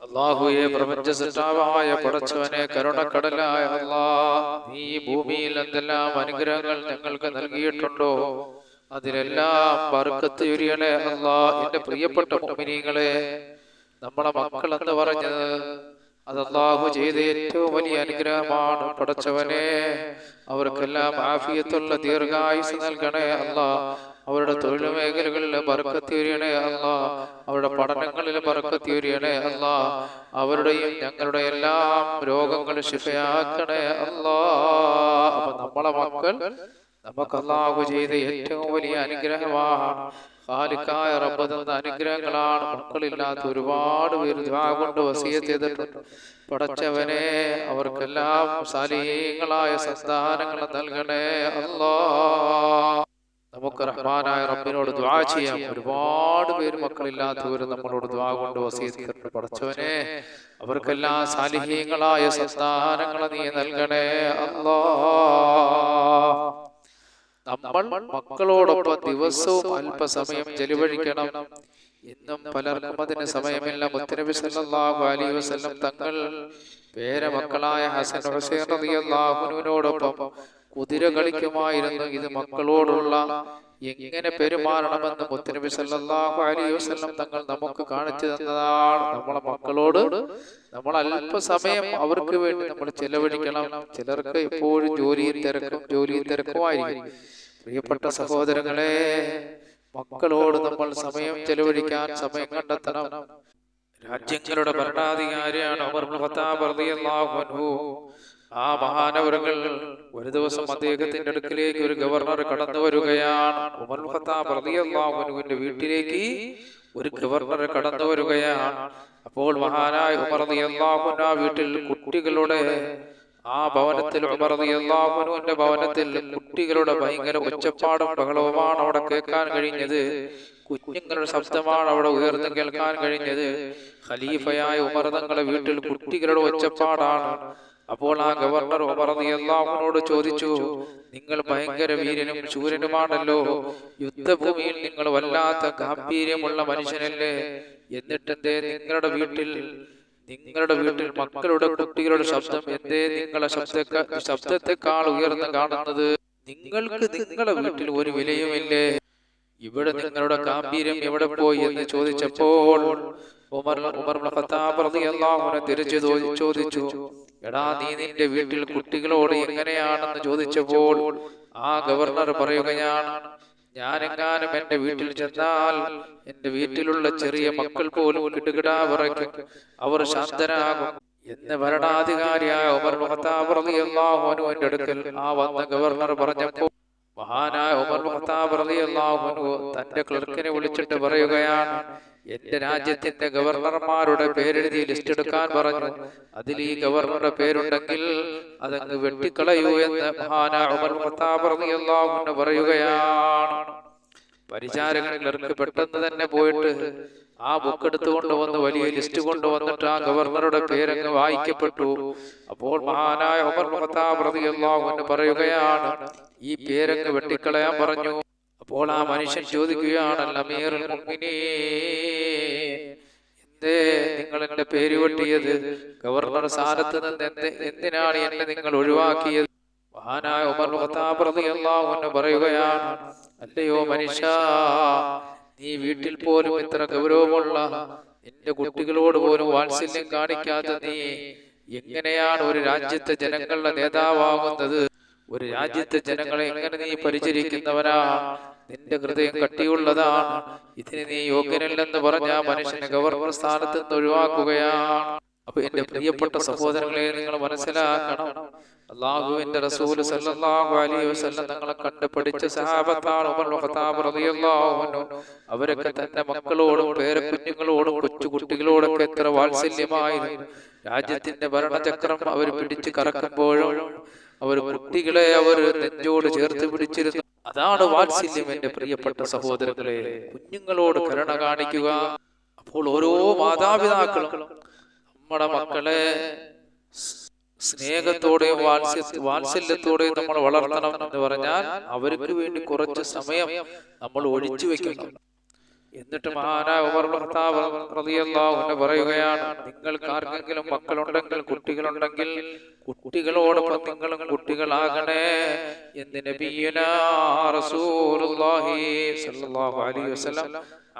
അള്ളാഹുയെ പ്രപഞ്ച സൃഷ്ടാവായ പടച്ചവനെ കരുണക്കടലായ അള്ളാ നീ ഈ ഭൂമിയിൽ എന്തെല്ലാം അനുഗ്രഹങ്ങൾ ഞങ്ങൾക്ക് നൽകിയിട്ടുണ്ടോ? അതിലെല്ലാം പറക്കത്ത് ഉരിയണേ അള്ളാ എന്റെ പ്രിയപ്പെട്ട മുഅ്മിനീങ്ങളെ നമ്മളെ മക്കൾ എന്ന് പറഞ്ഞത് അത് അള്ളാഹു ചെയ്ത ഏറ്റവും വലിയ അനുഗ്രഹമാണ് പടച്ചവനെ. അവർക്കെല്ലാം ആഫിയത്തുള്ള ദീർഘായുസ് നൽകണേ അല്ലാ അവരുടെ തൊഴിൽ മേഖലകളിൽ പറക്കത്തിയൊരിയണേ അല്ല അവരുടെ പഠനങ്ങളിൽ പറക്കത്തിയൊരിയണേ അല്ല അവരുടെയും ഞങ്ങളുടെ എല്ലാം രോഗങ്ങൾ ശിഫയാക്കണേ അല്ല അപ്പൊ നമ്മളെ മക്കൾ നമുക്ക് അല്ലാഹു ചെയ്ത ഏറ്റവും വലിയ അനുഗ്രഹമാണ് ഖാലിക്കായ റബ്ബ് തന്ന അനുഗ്രഹങ്ങളാണ്. മക്കളില്ലാത്ത ഒരുപാട് പേര് ദുആ കൊണ്ട് വസീയത്ത് ചെയ്തിട്ടുണ്ട്. പടച്ചവനെ അവർക്കെല്ലാം സാലീങ്ങളായ സന്താനങ്ങൾ നൽകണേ അല്ലാ നമുക്ക് റഹ്മാനായ റബ്ബിനോട് ദ്വാ ചെയ്യാം. ഒരുപാട് പേര് മക്കളില്ലാത്തവരും നമ്മളോട് ദ്വാ കൊണ്ട് വസീത്ത് പഠിച്ചവനെ അവർക്കെല്ലാം സാലിഹീങ്ങളായ സന്താനങ്ങളെ നീ നൽകണേ അല്ലോ. നമ്മൾ മക്കളോടൊപ്പം ദിവസവും അല്പസമയം ചെലവഴിക്കണം. എന്നും പലർക്കും അതിന് സമയമില്ല. മുത്തനബി സല്ലല്ലാഹു അലൈഹി വസല്ലം തങ്ങൾ പേരമക്കളായ ഹസൻ ഹുസൈൻ റളിയല്ലാഹുവിനോടൊപ്പം കുതിര കളിക്കുമായിരുന്നു ഇത് മക്കളോടുള്ള എങ്ങനെ പെരുമാറണമെന്ന് മുത്തനബി സല്ലാഹു അലൈഹി വസല്ലം തങ്ങൾ നമുക്ക് കാണിച്ചു തന്നതാണ്. നമ്മളെ മക്കളോട് നമ്മൾ അല്പസമയം അവർക്ക് വേണ്ടി നമ്മൾ ചെലവഴിക്കണം. ചിലർക്ക് എപ്പോഴും ജോലിയും തിരക്കും ജോലിയും തിരക്കുമായിരിക്കും പ്രിയപ്പെട്ട സഹോദരങ്ങളെ മക്കളോട് നമ്മൾ സമയം ചെലവഴിക്കാൻ സമയം കണ്ടെത്തണം. രാജ്യങ്ങളുടെ ഭരണാധികാരിയാണ് ആ മഹാനവരങ്ങൾ ഒരു ദിവസം അദ്ദേഹത്തിന്റെ അടുക്കിലേക്ക് ഒരു ഗവർണർ കടന്നു വരികയാണ്. വീട്ടിലേക്ക് ഒരു ഗവർണർ കടന്നു വരികയാണ്. അപ്പോൾ മഹാനായ ഉമർ റളിയല്ലാഹു ആ വീട്ടിൽ കുട്ടികളുടെ ആ ഭവനത്തിൽ ഉമർ റളിയല്ലാഹു അൻഹുവിന്റെ ഭവനത്തിൽ കുട്ടികളുടെ ഭയങ്കര ഒച്ചപ്പാടും ബഹളവുമാണ് അവിടെ കേൾക്കാൻ കഴിഞ്ഞത്. കുഞ്ഞുങ്ങളുടെ ശബ്ദമാണ് അവിടെ ഉയർന്നു കേൾക്കാൻ കഴിഞ്ഞത്. ഖലീഫയായ ഉമർ തങ്ങളുടെ വീട്ടിൽ കുട്ടികളുടെ ഒച്ചപ്പാടാണ്. അപ്പോൾ ആ ഗവർണർ റളിയല്ലാഹുവിനോട് ചോദിച്ചു നിങ്ങൾ ഭയങ്കര വീരനും ശൂരനുമാണല്ലോ യുദ്ധഭൂമിയിൽ നിങ്ങൾ വല്ലാത്ത ഗാംഭീര്യമുള്ള മനുഷ്യനല്ലേ എന്നിട്ടെന്തേ നിങ്ങളുടെ വീട്ടിൽ നിങ്ങളുടെ വീട്ടിൽ മക്കളുടെ കുട്ടികളുടെ ശബ്ദം എന്തേ നിങ്ങളെ ശബ്ദക്ക ശബ്ദത്തെക്കാൾ ഉയർന്ന് കാണുന്നത് നിങ്ങൾക്ക് നിങ്ങളുടെ വീട്ടിൽ ഒരു വിലയുമില്ലേ ഇവിടെ നിങ്ങളുടെ ഗാംഭീര്യം എവിടെ പോയി എന്ന് ചോദിച്ചപ്പോൾ ഉമർ ഉമർ തിരിച്ചു ചോദിച്ചു എടാ നീ നിന്റെ വീട്ടിൽ കുട്ടികളോട് എങ്ങനെയാണെന്ന് ചോദിച്ചപ്പോൾ ആ ഗവർണർ പറയുകയാണ് ഞാനെങ്ങാനും എന്റെ വീട്ടിൽ ചെന്നാൽ എന്റെ വീട്ടിലുള്ള ചെറിയ മക്കൾ പോലും കിടുകിടാ വിറയ്ക്കും അവർ ശാന്തരാകും. എന്ന് ഭരണാധികാരിയായ ഉമർ അൻഹുവിന്റെ അടുക്കൽ ആ വന്ന ഗവർണർ പറഞ്ഞപ്പോൾ മഹാനായ ഉമർ അൻഹു തന്റെ ക്ലർക്കിനെ വിളിച്ചിട്ട് പറയുകയാണ് എന്റെ രാജ്യത്തിന്റെ ഗവർണർമാരുടെ പേരെഴുതി ലിസ്റ്റ് എടുക്കാൻ പറഞ്ഞു. അതിൽ ഈ ഗവർണറുടെ പേരുണ്ടെങ്കിൽ അതങ്ങ് വെട്ടിക്കളയൂ എന്ന് മഹാന ഉമർ ഇബ്നു ഖത്താബ് പറയുകയാണ്. പരിചാരകൻ ക്ലർക്ക് പെട്ടെന്ന് തന്നെ പോയിട്ട് ആ ബുക്ക് എടുത്തുകൊണ്ട് വന്ന് വലിയ ലിസ്റ്റ് കൊണ്ടുവന്നിട്ട് ആ ഗവർണറുടെ പേരങ്ങ് വായിക്കപ്പെട്ടു. അപ്പോൾ മഹാനായ ഉമർ മഹത്താ പ്രതി പറയുകയാണ്. ഈ പേരങ്ങ് വെട്ടിക്കളയാൻ പറഞ്ഞു. അപ്പോൾ ആ മനുഷ്യൻ ചോദിക്കുകയാണ് അമീറുൽ മുഅ്മിനീൻ എന്തേ നിങ്ങൾ എന്റെ പേര് വെട്ടിയത്? ഗവർണർ സ്ഥാനത്ത് നിന്ന് എന്ത് എന്തിനാണ് എന്നെ നിങ്ങൾ ഒഴിവാക്കിയത്? മഹാനായ ഉമർ അൻഹു പറയുകയാണ് അല്ലയോ മനുഷ്യ നീ വീട്ടിൽ പോലും ഇത്ര ഗൗരവമുള്ള എന്റെ കുട്ടികളോട് പോലും വാത്സല്യം കാണിക്കാത്ത നീ എങ്ങനെയാണ് ഒരു രാജ്യത്തെ ജനങ്ങളുടെ നേതാവാകുന്നത്? ഒരു രാജ്യത്തെ ജനങ്ങളെ എങ്ങനെ നീ പരിചരിക്കുന്നവനാ നിന്റെ ഹൃദയം കട്ടിയുള്ളതാണ്. ഇതിന് നീ യോഗ്യനല്ലെന്ന് പറഞ്ഞ മനുഷ്യന് ഗവർണർ സ്ഥാനത്ത് നിന്ന് ഒഴിവാക്കുകയാണ്. അപ്പൊ എന്റെ പ്രിയപ്പെട്ട സഹോദരങ്ങളെ നിങ്ങൾ മനസ്സിലാക്കണം. അള്ളാഹുവിന്റെ റസൂൽ സല്ലല്ലാഹു അലൈഹി റളിയല്ലാഹു അൻഹു. അവരൊക്കെ തന്റെ മക്കളോടും പേരക്കുഞ്ഞുങ്ങളോടും കൊച്ചു കുട്ടികളോടൊക്കെ എത്ര വാത്സല്യമായിരുന്നു. രാജ്യത്തിന്റെ ഭരണചക്രം അവർ പിടിച്ചു കറക്കുമ്പോഴും അവർ കുട്ടികളെ അവർ നെഞ്ചോട് ചേർത്ത് പിടിച്ചിരുന്നു അതാണ് വാത്സല്യം എന്റെ പ്രിയപ്പെട്ട സഹോദരങ്ങളെ. കുഞ്ഞുങ്ങളോട് കരുണ കാണിക്കുക. അപ്പോൾ ഓരോ മാതാപിതാക്കളും നമ്മുടെ മക്കളെ സ്നേഹത്തോടെ സ്നേഹത്തോടെയും വാത്സ്യ വാത്സല്യത്തോടെയും നമ്മൾ വളർത്തണം എന്ന് പറഞ്ഞാൽ അവർക്ക് വേണ്ടി കുറച്ച് സമയം നമ്മൾ ഒഴിച്ചു വെക്കണം. എന്നിട്ട് പറയുകയാണ് നിങ്ങൾക്ക് ആർക്കെങ്കിലും മക്കളുണ്ടെങ്കിൽ കുട്ടികളുണ്ടെങ്കിൽ കുട്ടികളോടൊപ്പം നിങ്ങളും കുട്ടികളാകണേ എന്ന്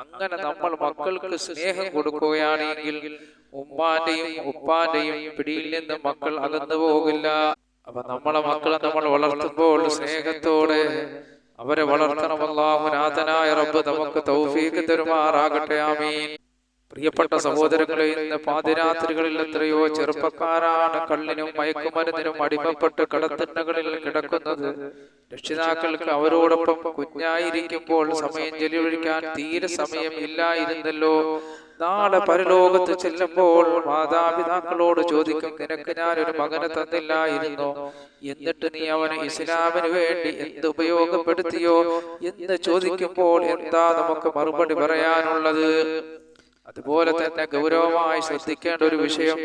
അങ്ങനെ നമ്മൾ മക്കൾക്ക് സ്നേഹം കൊടുക്കുകയാണെങ്കിൽ ഉമ്മാന്റെയും ഉപ്പാന്റെയും പിടിയിൽ നിന്ന് മക്കൾ അകന്നു പോകില്ല. അപ്പൊ നമ്മളെ മക്കളെ നമ്മൾ വളർത്തുമ്പോൾ സ്നേഹത്തോടെ അവരെ വളർത്തണം. അല്ലാഹുനാഥനായ റബ്ബ് നമുക്ക് തരുമാറാകട്ടെ. ആമീൻ. പ്രിയപ്പെട്ട സഹോദരങ്ങളെ ഇന്ന് പാതിരാത്രികളിൽ എത്രയോ ചെറുപ്പക്കാരാണ് കള്ളിനും മയക്കുമരുന്നിനും അടിമപ്പെട്ട് കടത്തിണ്ണകളിൽ കിടക്കുന്നത്. രക്ഷിതാക്കൾക്ക് അവരോടൊപ്പം കുഞ്ഞായിരിക്കുമ്പോൾ സമയം ചെലവഴിക്കാൻ തീരെ സമയം ഇല്ലായിരുന്നല്ലോ. നാളെ പരലോകത്ത് ചെല്ലുമ്പോൾ മാതാപിതാക്കളോട് ചോദിക്കും നിനക്ക് ഒരു മകനെ തന്നില്ലായിരുന്നു? എന്നിട്ട് നീ അവനെ ഇസ്ലാമിന് വേണ്ടി എന്ത് ഉപയോഗപ്പെടുത്തിയോ? എന്ന് ചോദിക്കുമ്പോൾ എന്താ നമുക്ക് മറുപടി പറയാനുള്ളത്? അതുപോലെ തന്നെ ഗൗരവമായി ശ്രദ്ധിക്കേണ്ട ഒരു വിഷയം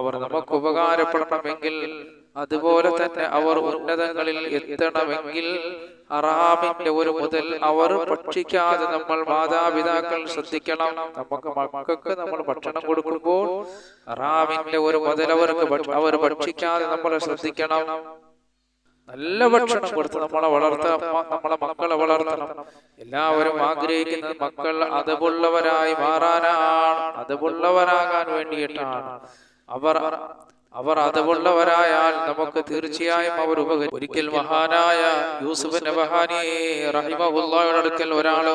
അവർ നമുക്ക് ഉപകാരപ്പെടണമെങ്കിൽ അതുപോലെ തന്നെ അവർ ഉന്നതങ്ങളിൽ എത്തണമെങ്കിൽ അറാമിന്റെ ഒരു മുതൽ അവർ ഭക്ഷിക്കാതെ നമ്മൾ മാതാപിതാക്കൾ ശ്രദ്ധിക്കണം. നമുക്ക് മക്കൾക്ക് നമ്മൾ ഭക്ഷണം കൊടുക്കുമ്പോൾ അറാമിന്റെ ഒരു മുതൽ അവർക്ക് അവർ ഭക്ഷിക്കാതെ നമ്മൾ ശ്രദ്ധിക്കണം. നല്ല ഭക്ഷണം കൊടുത്ത് നമ്മളെ വളർത്ത. നമ്മളെ മക്കളെ വളർത്തണം. എല്ലാവരും ആഗ്രഹിക്കുന്നത് മക്കൾ അതുപോലുള്ളവരായി മാറാനാണ്. അതുപോലുള്ളവരാകാൻ വേണ്ടിയിട്ടാണ്. അവർ അവർ അതവുള്ളവരായാൽ നമുക്ക് തീർച്ചയായും അവർ ഉപകരി ഒരിക്കൽ മഹാനായ യൂസുഫ് നബഹാനി റഹിമഹുല്ലായുടെ അടുക്കൽ ഒരാൾ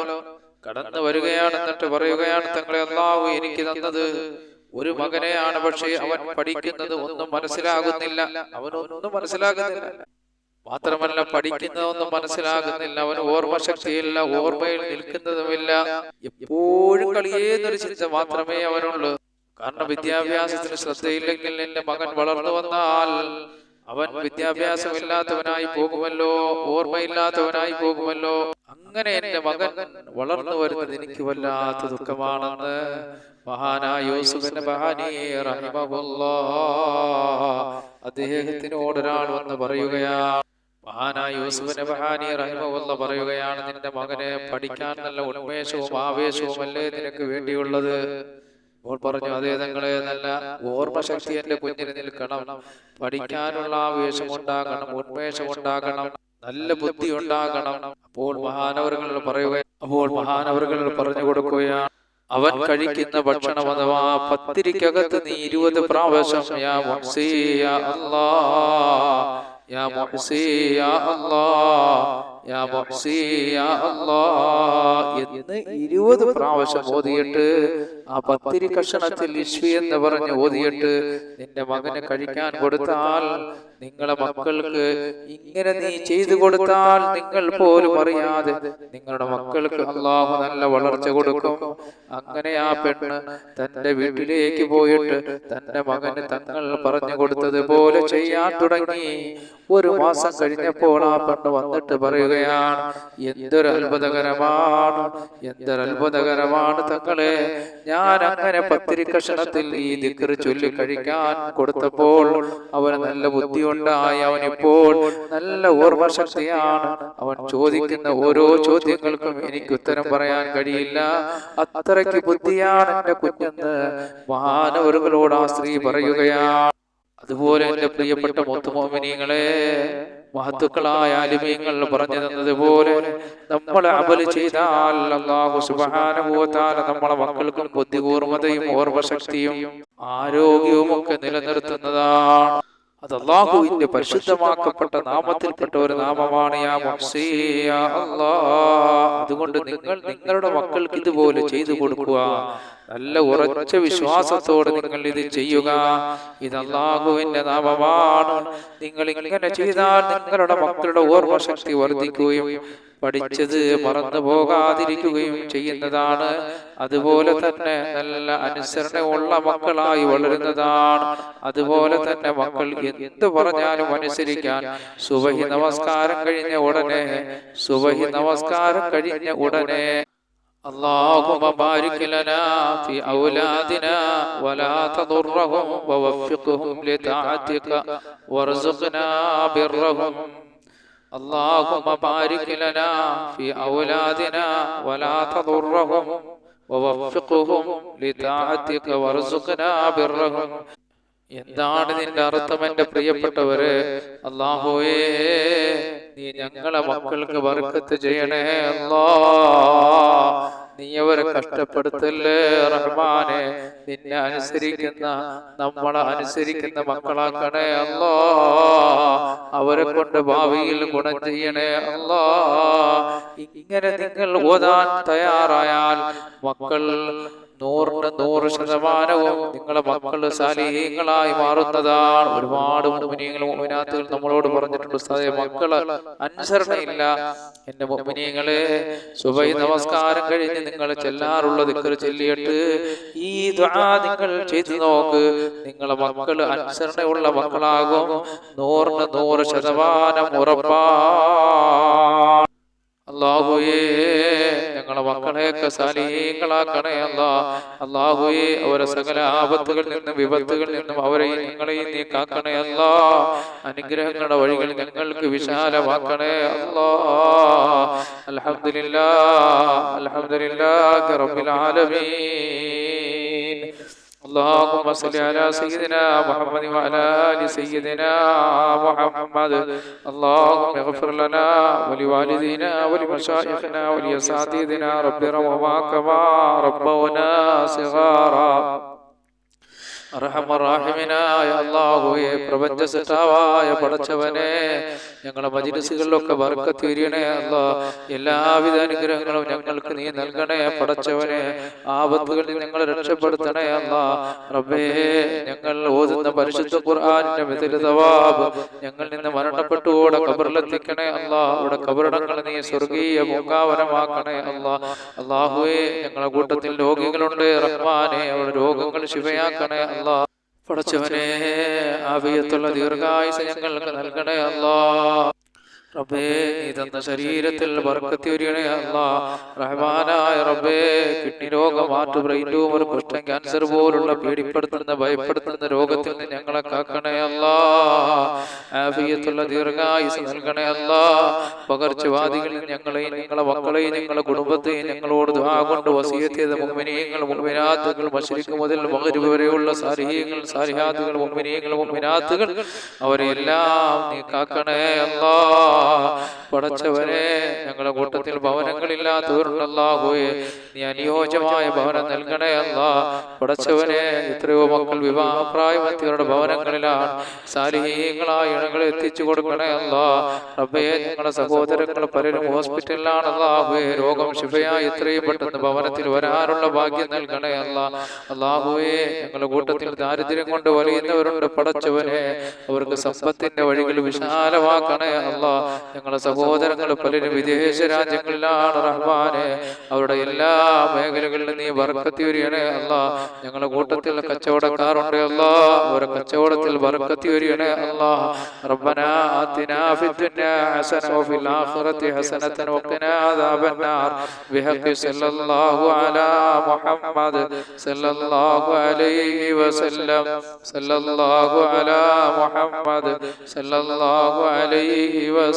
കടന്നു വരികയാണ് എന്നിട്ട് പറയുകയാണ് തങ്ങളെ അള്ളാഹു എനിക്ക് തന്നത് ഒരു മകനെയാണ് പക്ഷേ അവൻ പഠിക്കുന്നത് ഒന്നും മനസ്സിലാകുന്നില്ല. അവനൊന്നും മനസ്സിലാകുന്നില്ല. മാത്രമല്ല പഠിക്കുന്നതൊന്നും മനസ്സിലാകുന്നില്ല. അവന് ഓർമ്മശക്തിയില്ല ഓർമ്മയിൽ നിൽക്കുന്നതുമില്ല. എപ്പോഴും കളിയേന്നൊരു ചിന്ത മാത്രമേ അവനുള്ളൂ. കാരണം വിദ്യാഭ്യാസത്തിന് ശ്രദ്ധയില്ലെങ്കിൽ നിന്റെ മകൻ വളർന്നു വന്നാൽ അവൻ വിദ്യാഭ്യാസമില്ലാത്തവനായി പോകുമല്ലോ ഓർമ്മയില്ലാത്തവനായി പോകുമല്ലോ. അങ്ങനെ എന്റെ മകൻ വളർന്നു വരുന്നത് എനിക്ക് വല്ലാത്ത ദുഃഖമാണെന്ന് മഹാനായ യൂസുഫിന്റെ അദ്ദേഹത്തിനോട് ഒരാൾ വന്ന് പറയുകയാണ്. മഹാനായ യൂസുഫ് ബഹാനി റഹിമവല്ല പറയുകയാണ്. നിന്റെ മകനെ പഠിക്കാൻ നല്ല ഉന്മേഷവും ആവേശവും അല്ലേ നിനക്ക് വേണ്ടിയുള്ളത്? അപ്പോൾ പറഞ്ഞു അതേ തങ്ങളെ നല്ല ഓർമ്മശക്തി എന്റെ കുഞ്ഞിന് നിൽക്കണം. പഠിക്കാനുള്ള ആവേശം ഉണ്ടാകണം ഉന്മേഷം ഉണ്ടാകണം നല്ല ബുദ്ധി ഉണ്ടാകണം അപ്പോൾ മഹാനവറുകൾ പറയുക അപ്പോൾ മഹാനവറുകൾ പറഞ്ഞു കൊടുക്കുകയാണ് അവൻ കഴിക്കുന്ന ഭക്ഷണം അഥവാ പത്തിരിക്കകത്ത് നീ ഇരുപത് പ്രാവശ്യം യാ യാ യാ എന്ന് ഇരുപത് പ്രാവശ്യം ഓതിയിട്ട് ആ പത്തിരി കഷണത്തിൽ ഇഷ്വി എന്ന് പറഞ്ഞ് ഓതിയിട്ട് നിന്റെ മകനെ കഴിക്കാൻ കൊടുത്താൽ നിങ്ങളെ മക്കൾക്ക് ഇങ്ങനെ നീ ചെയ്തു കൊടുത്താൽ നിങ്ങൾ പോലും അറിയാതെ നിങ്ങളുടെ മക്കൾക്ക് അള്ളാഹു നല്ല വളർച്ച കൊടുക്കും. അങ്ങനെ ആ പെണ്ണ് തന്റെ വീട്ടിലേക്ക് പോയിട്ട് തന്റെ മകന് തങ്ങൾ പറഞ്ഞു കൊടുത്തതുപോലെ ചെയ്യാൻ തുടങ്ങി. ഒരു മാസം കഴിഞ്ഞപ്പോൾ ആ പെണ്ണ് വന്നിട്ട് പറയുകയാണ് എന്തൊരു അത്ഭുതകരമാണ് എന്തൊരു അത്ഭുതകരമാണ് തങ്ങളെ. ഞാൻ അങ്ങനെ പത്തിരി കഷണത്തിൽ ഈ ദിക്കർ ചൊല്ലി കഴിക്കാൻ കൊടുത്തപ്പോൾ അവന് നല്ല ബുദ്ധിയുണ്ടായി. അവൻ ഇപ്പോൾ നല്ല ഓർമ്മശക്തിയാണ്. അവൻ ചോദിക്കുന്ന ഓരോ ചോദ്യങ്ങൾക്കും എനിക്ക് ഉത്തരം പറയാൻ കഴിയില്ല. അത്രയ്ക്ക് ബുദ്ധിയാണ് എന്റെ കുഞ്ഞെന്ന് മഹാനവറുകളോട് ആ സ്ത്രീ പറയുകയാണ്. അതുപോലെ എന്റെ പ്രിയപ്പെട്ട മുത്തുമോമിനികളെ മഹത്തുക്കളായ അലിമീങ്ങൾ പറഞ്ഞു തന്നതുപോലെ നമ്മൾ അമൽ ചെയ്താൽ നമ്മളെ മക്കൾക്കും ബുദ്ധികൂർമ്മതയും ഓർമ്മശക്തിയും ആരോഗ്യവും ഒക്കെ നിലനിർത്തുന്നതാണ്. അത് അള്ളാഹുവിന്റെ പരിശുദ്ധമാക്കപ്പെട്ട നാമത്തിൽപ്പെട്ട ഒരു നാമമാണ് യാ യാ അതുകൊണ്ട് നിങ്ങൾ നിങ്ങളുടെ മക്കൾക്ക് ഇതുപോലെ ചെയ്തു കൊടുക്കുക. നല്ല ഉറച്ച വിശ്വാസത്തോടെ നിങ്ങൾ ഇത് ചെയ്യുക. ഇത് അള്ളാഹുവിന്റെ നാമമാണ്. നിങ്ങൾ ഇങ്ങനെ ചെയ്താൽ നിങ്ങളുടെ മക്കളുടെ ഓർമ്മശക്തി വർദ്ധിക്കുകയും പഠിച്ചത് മറന്നു പോകാതിരിക്കുകയും ചെയ്യുന്നതാണ് അതുപോലെ തന്നെ നല്ല അനുസരണമുള്ള മക്കളായി വളരുന്നതാണ് അതുപോലെ തന്നെ മക്കൾ എന്ത് പറഞ്ഞാലും അനുസരിക്കാൻ സുബഹി നമസ്കാരം കഴിഞ്ഞ ഉടനെ സുബഹി നമസ്കാരം കഴിഞ്ഞ ഉടനെ اللهم بارك لنا في أولادنا ولا تضرهم ووفقهم لطاعتك وارزقنا برهم اللهم بارك لنا في أولادنا ولا تضرهم ووفقهم لطاعتك وارزقنا برهم. എന്താണ് നിന്റെ അർത്ഥം എന്റെ പ്രിയപ്പെട്ടവര്? അള്ളാഹുവേ നീ ഞങ്ങളെ മക്കൾക്ക് വർക്കത്ത് ചെയ്യണേ അല്ലാ നീ അവരെ കഷ്ടപ്പെടുത്തല്ലേ റഹ്മാനെ? നിന്നെ അനുസരിക്കുന്ന നമ്മളെ അനുസരിക്കുന്ന മക്കളാക്കണേ അല്ലാ അവരെ കൊണ്ട് ഭാവിയിൽ ഗുണം ചെയ്യണേ അല്ലാ ഇങ്ങനെ നിങ്ങൾ ഓതാൻ തയ്യാറായാൽ മക്കൾ നൂറിന് നൂറ് ശതമാനവും നിങ്ങളെ മക്കൾ സാലിഹീങ്ങളായി മാറുന്നതാണ്. ഒരുപാട് മുമിനിയങ്ങൾ നമ്മളോട് പറഞ്ഞിട്ടുണ്ട് മക്കൾ അനുസരണയില്ല. എന്റെ മുമിനിയങ്ങളെ സുബൈ നമസ്കാരം കഴിഞ്ഞ് നിങ്ങൾ ചെല്ലാറുള്ള ദിക്കർ ചെല്ലിയിട്ട് ഈ നിങ്ങൾ ചെയ്തു നോക്ക്. നിങ്ങളെ മക്കൾ അനുസരണയുള്ള മക്കളാകും. നൂറിന് നൂറ് ശതമാനം ഉറപ്പാ അള്ളാഹുയേ ഞങ്ങളെ മക്കളെയൊക്കെ സാലീങ്ങളാക്കണേ അല്ലാ. അള്ളാഹുയേ അവരെ സകല ആപത്തുകളിൽ നിന്നും വിപത്തുകളിൽ നിന്നും അവരെയും ഞങ്ങളെയും നീ കാക്കണേ അല്ലാ. അനുഗ്രഹങ്ങളുടെ വഴികൾ ഞങ്ങൾക്ക് വിശാലമാക്കണേ അല്ലാ. അൽഹംദുലില്ലാ അൽഹംദുലില്ലാഹി റബ്ബിൽ ആലമീൻ. اللهم صل على سيدنا محمد وعلى ال سيدنا محمد اللهم اغفر لنا ولوالدينا ولمشايخنا ولاساتذتنا رب ارحمهما كما ربونا صغارا അർഹമറാഹിമിനായ അള്ളാഹുവെ പ്രപഞ്ച സൃഷ്ടാവായ പടച്ചവനെ ഞങ്ങളുടെ മജിലിസുകളിലൊക്കെ ബർക്കത്ത് തീരണേ അല്ല. എല്ലാവിധ അനുഗ്രഹങ്ങളും ഞങ്ങൾക്ക് നീ നൽകണേ പടച്ചവനെ. ആപത്തുകളിൽ ഞങ്ങളെ രക്ഷപ്പെടുത്തണേ അല്ല. റബ്ബേ ഞങ്ങൾ ഓതുന്ന പരിശുദ്ധ ഖുർആാനിന്റെ വിതരിതവാബ് ഞങ്ങൾ നിന്ന് മരണപ്പെട്ടുകൂടെ കബറിലെത്തിക്കണേ അല്ല. അവിടെ കബറിടങ്ങൾ നീ സ്വർഗീയ മുഖാവരമാക്കണേ അല്ല. അള്ളാഹുവേ ഞങ്ങളുടെ കൂട്ടത്തിൽ രോഗികളുണ്ട്. റഹ്മാനെ അവിടെ രോഗങ്ങൾ ശിവയാക്കണേ അല്ല. പടച്ചവനെ ആവിയത്തുള്ള ദീർഘായുസ് ഞങ്ങൾക്ക് നൽകണേ അല്ലാ റബ്ബേ നീ തന്ന ശരീരത്തിൽ ബർക്കത്തി വരികണേ അല്ല. റഹ്മാനായ റബ്ബേ കിഡ്നി രോഗം ഹാർട്ട് ബ്രെയിൻ ട്യൂമർ കുഷ്ഠം ക്യാൻസർ പോലുള്ള പേടിപ്പെടുത്തുന്ന ഭയപ്പെടുത്തുന്ന രോഗത്തിൽ നിന്ന് ഞങ്ങളെ കാക്കണേ അല്ല. ആഫിയത്തുള്ള ദീർഘായുസ് നൽകണേ അല്ല. പകർച്ചവാദികളിൽ ഞങ്ങളെയും ഞങ്ങളെ മക്കളെയും ഞങ്ങളെ കുടുംബത്തെയും ഞങ്ങളോട് ദുആ കൊണ്ട് വസീയത്ത് ചെയ്ത മുഅ്മിനീങ്ങൾ മുഅ്മിനാത്തുകൾ മശ്രിക്ക് മുതൽ മഗ്രിബ് വരെയുള്ള സാരിഹീങ്ങൾ സാരിഹാത്തുകൾ മുഅ്മിനീങ്ങൾ മുഅ്മിനാത്തുകൾ അവരെ എല്ലാം നീ കാക്കണേ അല്ലാ പടച്ചവനെ ഞങ്ങളുടെ കൂട്ടത്തിൽ ഭവനങ്ങളില്ലാത്തവരുണ്ടല്ലാഹുയെ നീ അനുയോജ്യമായ ഭവനം നൽകണേ അല്ല. പടച്ചവനെ എത്രയോ മക്കൾ വിവാഹപ്രായമെത്തിയവരുടെ ഭവനങ്ങളിലാണ് സാലിഹീങ്ങളായ ഇണകളെ എത്തിച്ചു കൊടുക്കണേ അല്ല. റബ്ബയെ ഞങ്ങളുടെ സഹോദരങ്ങൾ പലരും ഹോസ്പിറ്റലിലാണ് അല്ലാഹുവേ. രോഗം ശുഭയായി എത്രയും പെട്ടെന്ന് ഭവനത്തിൽ വരാനുള്ള ഭാഗ്യം നൽകണേ അല്ല. അല്ലാഹുയെ ഞങ്ങളുടെ കൂട്ടത്തിൽ ദാരിദ്ര്യം കൊണ്ട് വലിയുന്നവരുണ്ട് പടച്ചവനെ. അവർക്ക് സമ്പത്തിന്റെ വഴികൾ വിശാലമാക്കണേ അല്ല. ഞങ്ങളുടെ സഹോദരങ്ങൾ പലരും വിദേശ രാജ്യങ്ങളിലാണ് റഹ്മാനെ അവരുടെ എല്ലാ മേഖലകളിലും നീ ബർക്കത്തി വരികണേ അല്ല ഞങ്ങളുടെ കൂട്ടത്തിൽ കച്ചവടക്കാരുണ്ട് അല്ല അവരുടെ കച്ചവടത്തിൽ ബർക്കത്തി വരികണേ അല്ല ربنا آتنا في الدنيا حسنة وفي الآخرة حسنة وقنا عذاب النار بحق صلى الله على محمد صلى الله عليه وسلم صلى الله على محمد صلى الله عليه